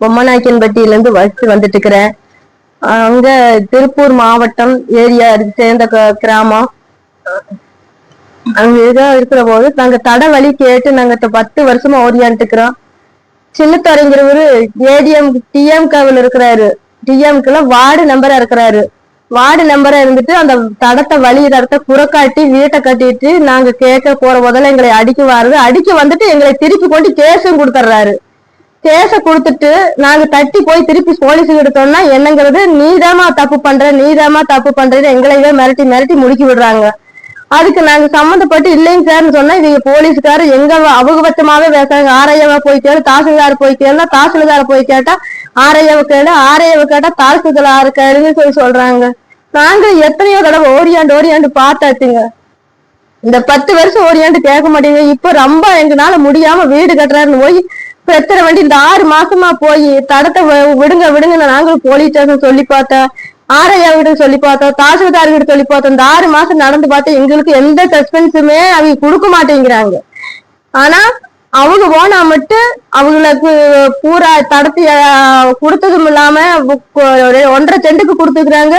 பொம்மநாயக்கன்பட்டியில வசித்து வந்துட்டு இருக்கிறேன் அங்க திருப்பூர் மாவட்டம் ஏரியா சேர்ந்த க- கிராமம். அங்க இதா இருக்கிற போது நாங்க தடை வழி கேட்டு நாங்க பத்து வருஷமா ஓடியான்ட்டுக்கிறோம் சின்னத்தரைங்கிறவரு ஏடிஎம் டிஎம்கவில் இருக்கிறாரு. டிஎம்குல வார்டு நம்பரா இருக்கிறாரு. வார்டு நம்பரா இருந்துட்டு அந்த தடத்தை வழி தடத்தை புறக்காட்டி வீட்டை கட்டிட்டு நாங்க கேட்க போற முதல்ல எங்களை அடிக்க வாருது அடிக்க வந்துட்டு எங்களை திருப்பி கொண்டு கேஸும் கொடுத்துட்றாரு கேச கொடுத்துட்டு நாங்க தட்டி போய் திருப்பி போலீஸுக்கு எடுத்தோம்னா என்னங்கிறது நீதாம்மா தப்பு பண்ற நீதாம்மா தப்பு பண்றது எங்களையே மிரட்டி மிரட்டி முடுக்கி விடுறாங்க. அதுக்கு நாங்க சம்மந்தப்பட்டு இல்லைங்க சார்னு சொன்னா இவங்க போலீஸ்காரு எங்க அபகபட்சமாவே பேசுறாங்க. ஆரையாவை போய் கேளு தாசில்தார் போய் கேளுனா தாசில்தார் போய் கேட்டா ஆரையாவை கேளு ஆரையாவை கேட்டா தாசில்தார் கேளுன்னு சொல்லி சொல்றாங்க. நாங்க எத்தனையோ தடவை ஓடியாண்டு ஓடியாண்டு பார்த்தாச்சுங்க. இந்த பத்து வருஷம் ஓடியாண்டு கேட்க மாட்டேங்குது. இப்ப ரொம்ப எங்கனால முடியாம வீடு கட்டுறாருன்னு போய் எத்தனை வண்டி இந்த ஆறு மாசமா போய் தடத்தை விடுங்க விடுங்க நாங்களும் போலீஸ் ஸ்டேஷன் சொல்லி பார்த்தோம் ஆரையா கிட்ட சொல்லி பார்த்தோம். தாசில்தார் கிட்ட சொல்லி பார்த்தோம். இந்த ஆறு மாசம் நடந்து பார்த்தா எங்களுக்கு எந்த சஸ்பென்ஸுமே அவங்க கொடுக்க மாட்டேங்கிறாங்க. ஆனா அவங்க போனா மட்டும் அவங்களுக்கு பூரா தடத்தி கொடுத்ததும் இல்லாம ஒரு ஒன்றரை செண்டுக்கு கொடுத்துக்கிறாங்க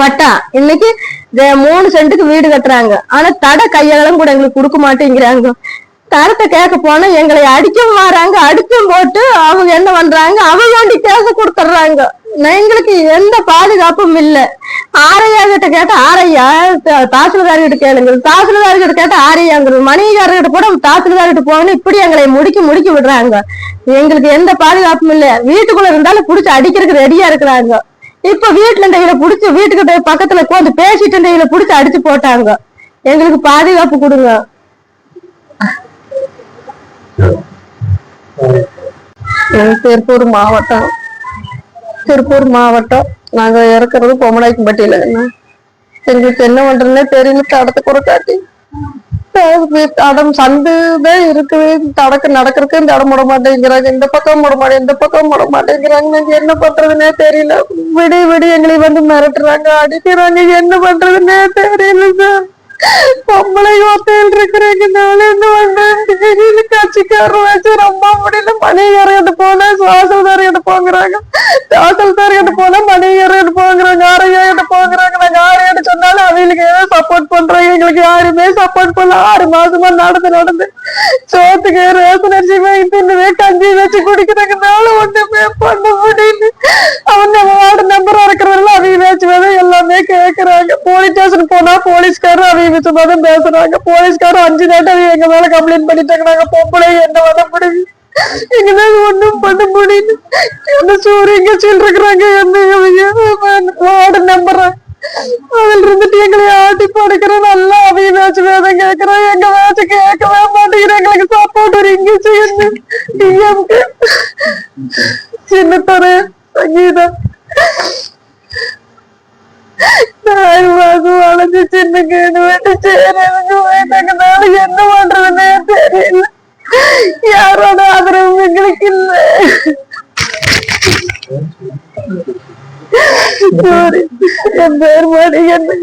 பட்டா. இன்னைக்கு மூணு சென்ட்டுக்கு வீடு கட்டுறாங்க. ஆனா தடை கையாளம் கூட எங்களுக்கு கொடுக்க மாட்டேங்கிறாங்க. தரத்தை கேட்க போனா எங்களை அடிக்கவும் வராங்க அடிச்சும் போட்டு அவங்க என்ன பண்றாங்க? அவங்க வேண்டி கேச கொடுத்துட்றாங்க. எங்களுக்கு எந்த பாதுகாப்பும் இல்ல. ஆரையா கிட்ட கேட்டா ஆரையா த- தாசில்தார் கிட்ட கேளுங்க. தாசில்தார் கிட்ட கேட்டா ஆரையாங்கிறது மணிகாரர் கிட்ட கூட தாசில்தார் கிட்ட போகணும் இப்படி எங்களை முடிக்கி முடிக்கி விடுறாங்க. எங்களுக்கு எந்த பாதுகாப்பும் இல்ல. வீட்டுக்குள்ள இருந்தாலும் புடிச்சு அடிக்கிறதுக்கு ரெடியா இருக்கிறாங்க. இப்ப வீட்டுல இந்த இதை புடிச்சு வீட்டுக்கிட்ட பக்கத்துல உட்காந்து பேசிட்டு இந்த இதை புடிச்சு அடிச்சு போட்டாங்க. எங்களுக்கு பாதுகாப்பு கொடுங்க. திருப்பூர் மாவட்டம். திருப்பூர் மாவட்டம். நாங்க இறக்குறது பொம்மநாய்க்கும்பட்டியில எங்களுக்கு என்ன பண்றதுன்னே தெரியல. தடத்தை கூட காட்டி. தடம் சந்துதான் இருக்குது. தடக்கு நடக்கிறதுக்கு இந்த இடம் போட மாட்டேங்கிறாங்க. இந்த பக்கம் போட மாட்டேன் இந்த பக்கம் போட மாட்டேங்கிறாங்க. நாங்க என்ன பண்றதுன்னே தெரியல. விடி விடி எங்களை வந்து மிரட்டுறாங்க அடிக்கிறாங்க. என்ன பண்றதுன்னே தெரியல சார். பொம்பளை ஹோட்டல் இருக்கிறாங்க. நானும் என்ன பண்றேன்னு தெரியல கட்சிக்காரர் வச்சு ரொம்ப முடியல. மணிகாரர்கிட்ட போனா சுவாசல்தார்கிட்ட போங்கிறாங்க. தாசல்தார்கிட்ட போனா மணிகாரர்கிட்ட போங்கிறாங்க. ஆரையாகிட்ட போங்கிறாங்க. நாங்க ஆரையாட்ட சொன்னாலும் அவங்களுக்கு ஏதோ சப்போர்ட் பண்றாங்க எங்களுக்கு யாருமே சப்போர்ட் பண்ணல. ஆறு மாசமா நடந்து நடந்து. சோத்துக்கு ரேசன் அரிசி வாங்கி தின்னுவே கஞ்சி வச்சு குடிக்கிறதுனால ஒண்ணுமே பண்ண முடியல. அவங்க வார்டு நம்பரா இருக்கிறவங்க அவங்க வச்சு எல்லாமே கேக்குறாங்க. போலீஸ் ஸ்டேஷன் போனா போலீஸ்காரர் அவங்க வச்சுதான் பேசுறாங்க. போலீஸ்காரர் அஞ்சு நாட்டு அவங்க எங்க மேல கம்ப்ளைண்ட் பண்ணிட்டாங்க. நாங்க பொம்பளை என்ன வர முடியும்? எங்களால ஒண்ணும் பண்ண முடியல என்ன சூரிய எங்க சொல்லிருக்கிறாங்க என்ன வார்டு நம்பர் அதுல இருந்துட்டு எங்களை ஆட்டி படுக்கிற நல்லா அவங்க பேச்சு வேதம் கேக்குறோம் எங்க பேச்சு கேட்கவே மாட்டேங்கிற எங்களுக்கு சப்போர்ட் ஒரு இங்க செய்யணும் டிஎம்க்கு சின்னத்தரு சங்கீதா நாலு மாசம் வளைஞ்சு சின்ன கேடு விட்டு சேரனுக்கு போயிட்டாங்கனால என்ன பண்றதுன்னே தெரியல யாரோட ஆதரவும் எங்களுக்கு இல்ல சாரி என் பேர் மணி என்ன